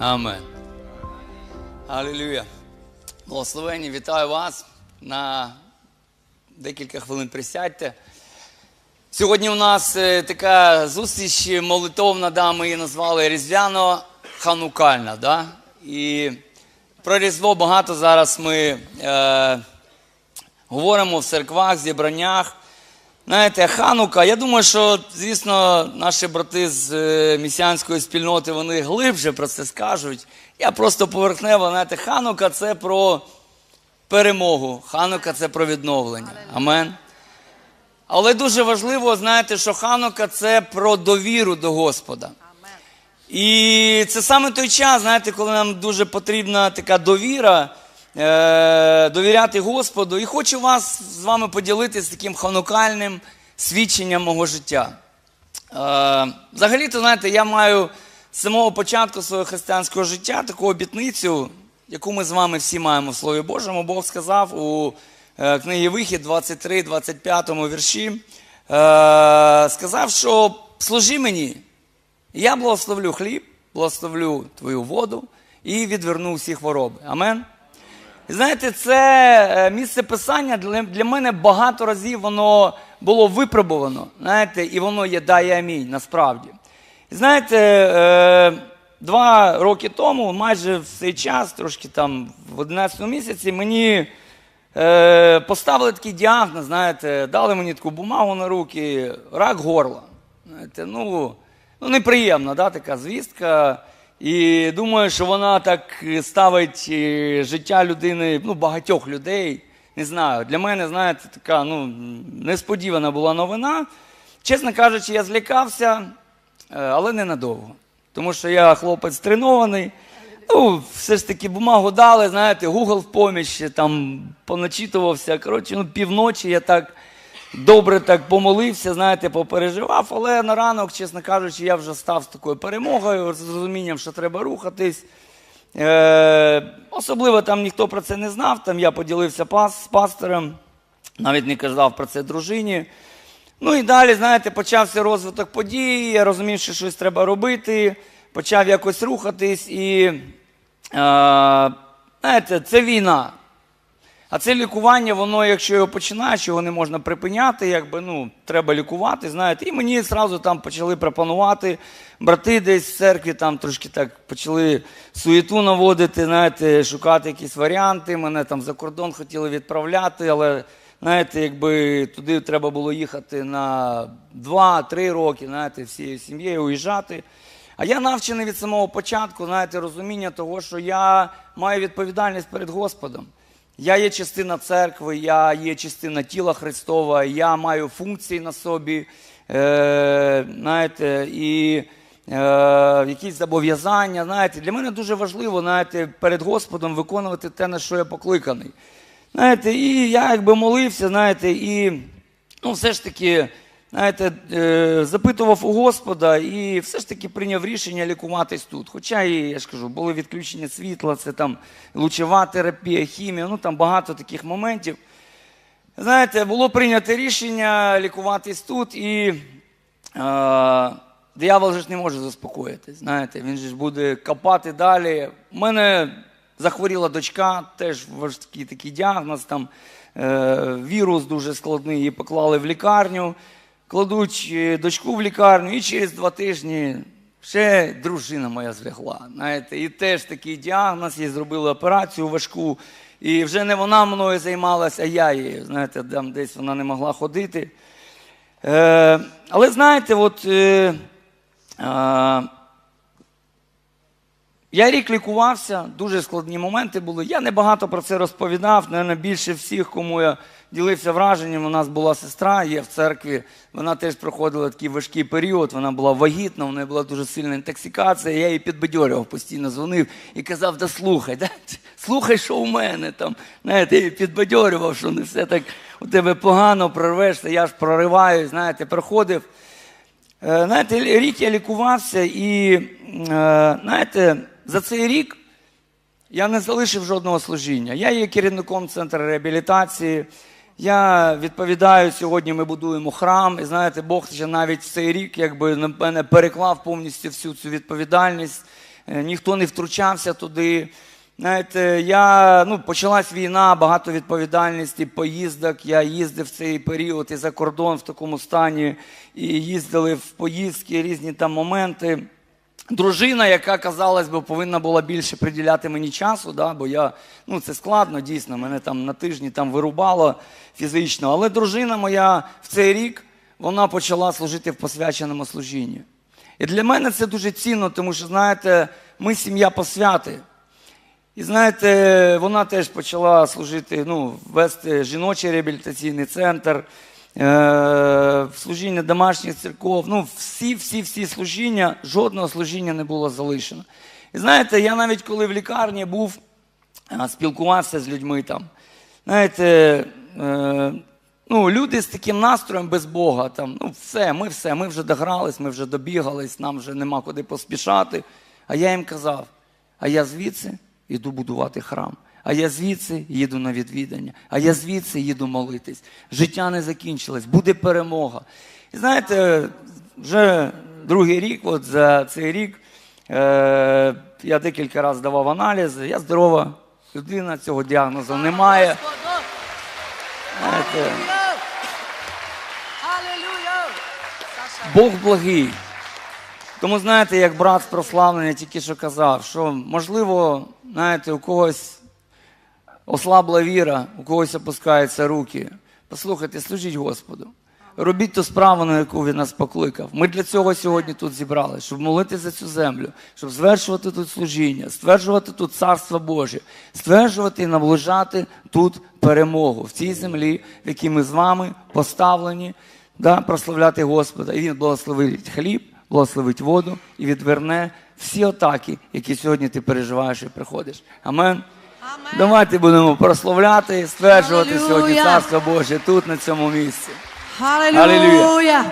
Амен. Алілюя. Благословені, вітаю вас. На декілька хвилин присядьте. Сьогодні у нас е, така зустріч молитовна, да, ми її назвали Різдвяно-Ханукальна. Да? І про Різдво багато зараз ми е, говоримо в церквах, зібраннях. Знаєте, Ханука, я думаю, що, звісно, наші брати з е, місіанської спільноти вони глибше про це скажуть. Я просто поверхнево, знаєте, Ханука це про перемогу. Ханука це про відновлення. Амен. Але дуже важливо, знаєте, що Ханука це про довіру до Господа. І це саме той час, знаєте, коли нам дуже потрібна така довіра, довіряти Господу. І хочу вас з вами поділитися таким ханукальним свідченням мого життя. Е, взагалі-то, знаєте, я маю з самого початку свого християнського життя таку обітницю, яку ми з вами всі маємо в Слові Божому. Бог сказав у е, книгі Вихід 23-25 вірші, е, сказав, що служи мені. Я благословлю хліб, благословлю твою воду і відверну всі хвороби. Амен. І знаєте, це е, місце писання для, мене багато разів воно було випробувано. Знаєте, і воно є да і амінь насправді. Знаєте, е, два роки тому, майже в цей час, трошки там в 11 місяці, мені е, поставили такий діагноз, знаєте, дали мені таку бумагу на руки, рак горла. Знаєте, ну, ну неприємна да, така звістка. І думаю, що вона так ставить життя людини, ну, багатьох людей. Не знаю, для мене, знаєте, така ну, несподівана була новина. Чесно кажучи, я злякався, е, але ненадовго. Тому що я хлопець тренований. Ну, все ж таки бумагу дали, знаєте, Google в поміч, там поначитувався. Коротше, ну, півночі я так добре так помолився, знаєте, попереживав, але на ранок, чесно кажучи, я вже став з такою перемогою, з розумінням, що треба рухатись. Е, особливо там ніхто про це не знав. Там я поділився пас, з пастором, навіть не казав про це дружині. Ну і далі, знаєте, почався розвиток подій, я розумів, що щось треба робити, почав якось рухатись і, е, знаєте, це війна. А це лікування, воно, якщо його починаєш, його не можна припиняти, якби ну, треба лікувати, знаєте. І мені одразу там почали пропонувати брати десь в церкві, там трошки так почали суєту наводити, знаєте, шукати якісь варіанти. Мене там за кордон хотіли відправляти, але знаєте, якби туди треба було їхати на 2-3 роки, знаєте, всією сім'єю уїжджати. А я навчений від самого початку, знаєте, розуміння того, що я маю відповідальність перед Господом. Я є частина церкви, я є частина тіла Христова, я маю функції на собі, е, знаєте, і е, якісь зобов'язання. Знаєте, для мене дуже важливо, знаєте, перед Господом виконувати те, на що я покликаний. Знаєте, і я якби молився, знаєте, і ну, все ж таки. Знаєте, е, запитував у Господа і все ж таки прийняв рішення лікуватись тут. Хоча я ж кажу, були відключення світла, це там лучова терапія, хімія, ну там багато таких моментів. Знаєте, було прийнято рішення лікуватись тут, і е, диявол же ж не може заспокоїтись. Знаєте, він же ж буде копати далі. У мене захворіла дочка, теж важкий такий діагноз, там е, вірус дуже складний, її поклали в лікарню кладуть е, дочку в лікарню, і через два тижні ще дружина моя злягла. Знаєте, І теж такий діагноз, їй зробили операцію важку. І вже не вона мною займалася, а я її. Знаєте, там десь вона не могла ходити. Е, Але знаєте, от. Е, е, я рік лікувався, дуже складні моменти були. Я не багато про це розповідав. Наверное, більше всіх, кому я ділився враженням. У нас була сестра, є в церкві. Вона теж проходила такий важкий період. Вона була вагітна, у неї була дуже сильна інтоксикація. Я її підбадьорював, постійно дзвонив і казав: да слухай, да, слухай, що у мене там. Знаєте, я її підбадьорював, що не все так у тебе погано прорвешся. Я ж прориваю, знаєте, проходив. Е, знаєте, рік я лікувався, і е, знаєте, за цей рік я не залишив жодного служіння. Я є керівником центру реабілітації. Я відповідаю сьогодні. Ми будуємо храм, і знаєте, Бог ще навіть цей рік якби на мене переклав повністю всю цю відповідальність. е, ніхто не втручався туди. Знаєте, я, ну, почалась війна, багато відповідальності, поїздок. Я їздив в цей період і за кордон в такому стані, і їздили в поїздки, різні там моменти. Дружина, яка, казалось би, повинна була більше приділяти мені часу, да, бо я, ну це складно, дійсно, мене там на тижні там вирубало фізично. Але дружина моя в цей рік вона почала служити в посвяченому служінні. І для мене це дуже цінно, тому що, знаєте, ми сім'я посвяти. І знаєте, вона теж почала служити, ну, вести жіночий реабілітаційний центр, служіння домашніх церков. Ну, всі, всі, всі служіння, жодного служіння не було залишено. І знаєте, я навіть коли в лікарні був, спілкувався з людьми там. Знаєте, е, ну, люди з таким настроєм без Бога, там, ну, все, ми все, ми вже догрались, ми вже добігались, нам вже нема куди поспішати. А я їм казав, а я звідси йду будувати храм. А я звідси їду на відвідання, а я звідси їду молитись. Життя не закінчилось, буде перемога. І знаєте, вже другий рік, от за цей рік, е, я декілька разів давав аналізи, я здорова людина, цього діагнозу немає. Знаєте, Бог благий. Тому знаєте, як брат з прославлення тільки що казав, що можливо, знаєте, у когось ослабла віра, у когось опускаються руки. Послухайте, служіть Господу. Робіть ту справу, на яку він нас покликав. Ми для цього сьогодні тут зібрали, щоб молити за цю землю, щоб звершувати тут служіння, стверджувати тут царство Боже, стверджувати і наближати тут перемогу в цій землі, в якій ми з вами поставлені, да, прославляти Господа. І Він благословить хліб, благословить воду і відверне всі атаки, які сьогодні ти переживаєш і приходиш. Амен. Давайте будемо прославляти і стверджувати сьогодні царство Боже тут, на цьому місці. Алілуя!